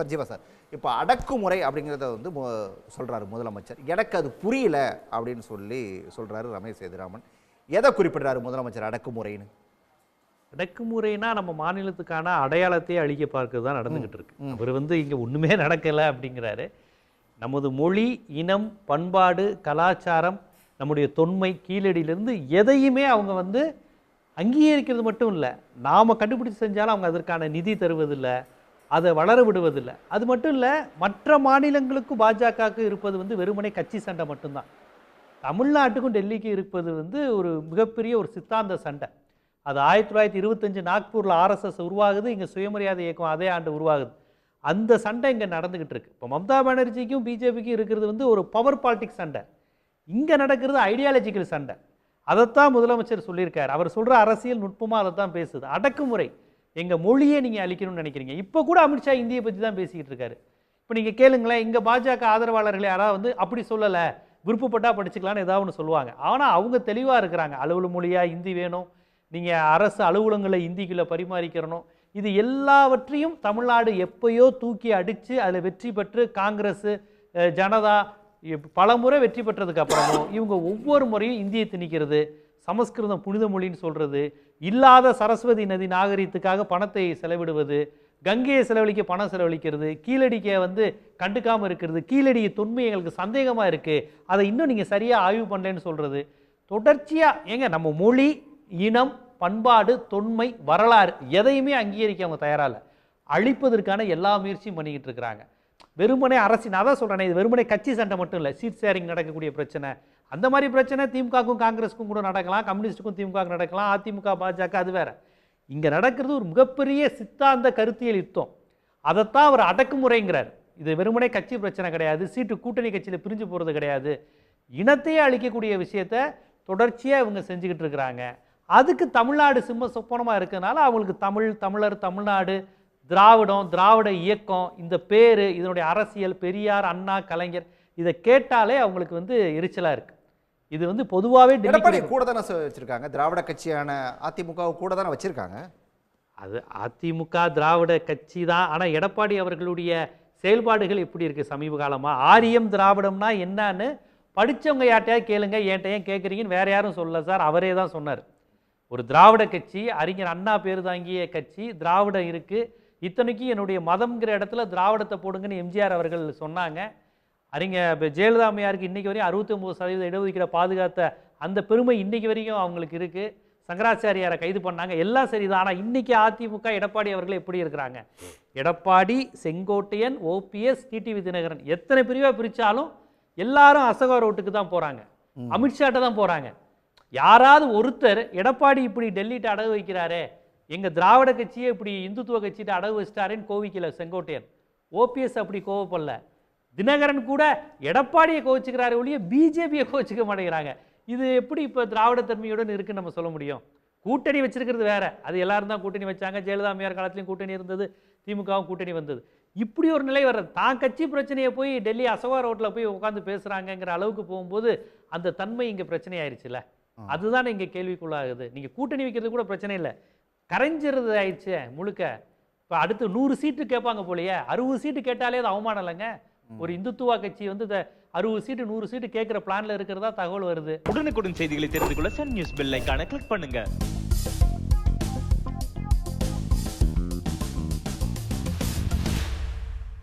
Sanjeeva sir. இப்போ அடக்குமுறை அப்படிங்கிறத வந்து சொல்றாரு முதலமைச்சர். எனக்கு அது புரியல அப்படின்னு சொல்லி சொல்றாரு ரமேஷ் சேதுராமன். எதை குறிப்பிடுறாரு முதலமைச்சர் அடக்குமுறைன்னு? அடக்குமுறைனா நம்ம மாநிலத்துக்கான அடையாளத்தையே அழிக்க பார்க்கிறது தான் நடந்துகிட்டு இருக்கு. அவர் வந்து இங்க ஒண்ணுமே நடக்கல அப்படிங்கிறாரு. நமது மொழி இனம் பண்பாடு கலாச்சாரம் நம்முடைய தொன்மை கீழடியிலிருந்து எதையுமே அவங்க வந்து அங்கீகரிக்கிறது மட்டும் இல்லை. நாம கண்டுபிடிச்சு செஞ்சாலும் அவங்க அதற்கான நிதி தருவதில்லை. அதை வளர விடுவதில்லை. அது மட்டும் இல்லை மற்ற மாநிலங்களுக்கும் பாஜகவுக்கு இருப்பது வந்து வெறுமனே கட்சி சண்டை மட்டும்தான். தமிழ்நாட்டுக்கும் டெல்லிக்கும் இருப்பது வந்து ஒரு மிகப்பெரிய ஒரு சித்தாந்த சண்டை. அது ஆயிரத்தி தொள்ளாயிரத்தி இருபத்தஞ்சு நாக்பூரில் ஆர்எஸ்எஸ் உருவாகுது இங்கே சுயமரியாதை இயக்கம் அதே ஆண்டு உருவாகுது. அந்த சண்டை இங்கே நடந்துக்கிட்டு இருக்கு. இப்போ மம்தா பானர்ஜிக்கும் பிஜேபிக்கும் இருக்கிறது வந்து ஒரு பவர் பாலிட்டிக்ஸ் சண்டை. இங்கே நடக்கிறது ஐடியாலஜிக்கல் சண்டை. அதைத்தான் முதலமைச்சர் சொல்லியிருக்கார். அவர் சொல்கிற அரசியல் நுட்பமாக அதை தான் பேசுது. அடக்குமுறை. எங்கள் மொழியை நீங்கள் அழிக்கணும்னு நினைக்கிறீங்க. இப்போ கூட அமித்ஷா இந்தியை பற்றி தான் பேசிக்கிட்டு இருக்காரு. இப்போ நீங்கள் கேளுங்களேன் இங்கே பாஜக ஆதரவாளர்கள் யாராவது வந்து அப்படி சொல்லலை விருப்பப்பட்டா படிச்சுக்கலாம்னு ஏதாவது ஒன்று சொல்லுவாங்க. ஆனால் அவங்க தெளிவாக இருக்கிறாங்க. அலுவல் மொழியாக இந்தி வேணும். நீங்கள் அரசு அலுவலங்களை இந்திக்குள்ளே பரிமாறிக்கிறணும். இது எல்லாவற்றையும் தமிழ்நாடு எப்பயோ தூக்கி அடித்து அதில் வெற்றி பெற்று காங்கிரஸ் ஜனதா பலமுறை பல முறை வெற்றி பெற்றதுக்கு அப்புறமும் இவங்க ஒவ்வொரு முறையும் இந்தியை திணிக்கிறது. சமஸ்கிருதம் புனித மொழின்னு சொல்கிறது இல்லாத சரஸ்வதி நதி நாகரிகத்துக்காக பணத்தை செலவிடுவது கங்கையை செலவழிக்க பணம் செலவழிக்கிறது கீழடிக்க வந்து கண்டுக்காமல் இருக்கிறது கீழடி தொன்மை எங்களுக்கு சந்தேகமாக இருக்குது அதை இன்னும் நீங்கள் சரியாக ஆய்வு பண்ணலன்னு சொல்கிறது தொடர்ச்சியாக ஏங்க நம்ம மொழி இனம் பண்பாடு தொன்மை வரலாறு எதையுமே அங்கீகரிக்க அவங்க தயாரா அழிப்பதற்கான எல்லா முயற்சியும் பண்ணிக்கிட்டு இருக்கிறாங்க. வெறுமனே அரசின் அதான் சொல்கிறேன் இது வெறுமனே கட்சி சண்டை மட்டும் இல்லை சீட் ஷேரிங் நடக்கக்கூடிய பிரச்சனை அந்த மாதிரி பிரச்சனை திமுகவுக்கும் காங்கிரஸுக்கும் கூட நடக்கலாம் கம்யூனிஸ்ட்டுக்கும் திமுக நடக்கலாம் அதிமுக பாஜக அது வேற. இங்கே நடக்கிறது ஒரு மிகப்பெரிய சித்தாந்த கருத்தியல் யுத்தம். அதைத்தான் அவர் அடக்குமுறைங்கிறார். இது வெறுமனே கட்சி பிரச்சனை கிடையாது சீட்டு கூட்டணி கட்சியில் பிரிஞ்சு போகிறது கிடையாது. இனத்தையே அழிக்கக்கூடிய விஷயத்த தொடர்ச்சியாக இவங்க செஞ்சுக்கிட்டு இருக்கிறாங்க. அதுக்கு தமிழ்நாடு சிம்ம சொப்பனமாக இருக்கிறதுனால அவங்களுக்கு தமிழ் தமிழர் தமிழ்நாடு திராவிடம் திராவிட இயக்கம் இந்த பேர் இதனுடைய அரசியல் பெரியார் அண்ணா கலைஞர் இதை கேட்டாலே அவங்களுக்கு வந்து எரிச்சலாக இருக்குது இது வந்து பொதுவாகவே எடப்பாடி கூட தானே வச்சிருக்காங்க? திராவிட கட்சியான அதிமுக கூட தானே வச்சிருக்காங்க? அது அதிமுக திராவிட கட்சி தான். ஆனால் எடப்பாடி அவர்களுடைய செயல்பாடுகள் எப்படி இருக்கு சமீப காலமா? ஆரியம் திராவிடம்னா என்னன்னு படிச்சவங்க யார்ட்டையாவது கேளுங்க என்கிட்ட ஏன் கேட்குறீங்கன்னு வேற யாரும் சொல்லல சார். அவரே தான் சொன்னார். ஒரு திராவிட கட்சி அறிஞர் அண்ணா பேர் தாங்கிய கட்சி திராவிடம் இருக்கு. இத்தனைக்கும் என்னுடைய மதம்ங்கிற இடத்துல திராவிடத்தை போடுங்கன்னு எம்ஜிஆர் அவர்கள் சொன்னாங்க. அறிஞர் இப்ப ஜெயலலிதா அம்மையாருக்கு இன்னைக்கு வரையும் அறுபத்தி ஒன்பது சதவீத இடஒதுக்கீட பாதுகாத்த அந்த பெருமை இன்னைக்கு வரைக்கும் அவங்களுக்கு இருக்கு. சங்கராச்சாரியாரை கைது பண்ணாங்க. எல்லாம் சரிதான். ஆனா இன்னைக்கு அதிமுக எடப்பாடி அவர்கள் எப்படி இருக்கிறாங்க? எடப்பாடி செங்கோட்டையன் ஓபிஎஸ் டிடிவி தினகரன் எத்தனை பிரிவா பிரிச்சாலும் எல்லாரும் அசகா ரோட்டுக்கு தான் போறாங்க. அமித்ஷாட்ட தான் போறாங்க. யாராவது ஒருத்தர் எடப்பாடி இப்படி டெல்லிட்ட அடகு வைக்கிறாரே எங்க திராவிட கட்சியே இப்படி இந்துத்துவ கட்சிட்ட அடகு வச்சிட்டாரேன்னு கோவிக்கல செங்கோட்டையன். ஓபிஎஸ் அப்படி கோவப்படல. தினகரன் கூட எடப்பாடியை கோவிச்சுக்கிறாரு ஒழிய பிஜேபியை கோவிச்சுக்க மாட்டேங்கிறாங்க. இது எப்படி இப்போ திராவிட தன்மையுடன் இருக்குன்னு நம்ம சொல்ல முடியும்? கூட்டணி வச்சிருக்கிறது வேற. அது எல்லாரும் தான் கூட்டணி வச்சாங்க. ஜெயலலிதா அம்மையார் காலத்துலையும் கூட்டணி இருந்தது. திமுகவும் கூட்டணி வந்தது. இப்படி ஒரு நிலை வர்றது. தான் கட்சி பிரச்சனையை போய் டெல்லி அசவா ரோட்டில் போய் உட்காந்து பேசுறாங்கங்கிற அளவுக்கு போகும்போது அந்த தன்மை இங்கே பிரச்சனை ஆயிடுச்சுல்ல அதுதானே இங்கே கேள்விக்குள்ளாகுது. நீங்கள் கூட்டணி வைக்கிறது கூட பிரச்சனை இல்லை. கரைஞ்சிறது ஆயிடுச்சே முழுக்க. இப்போ அடுத்து நூறு சீட்டு கேட்பாங்க போலயே. அறுபது சீட்டு கேட்டாலே அது அவமானம் இல்லைங்க. ஒரு இந்துத்துவா கட்சி வந்து இந்த அறுபது சீட்டு நூறு சீட்டு கேட்குற பிளான்ல இருக்கிறதா தகவல் வருது. உடனுக்குடன் செய்திகளை தெரிந்து கொள்ள சன் நியூஸ் பெல் ஐகானை கிளிக் பண்ணுங்க.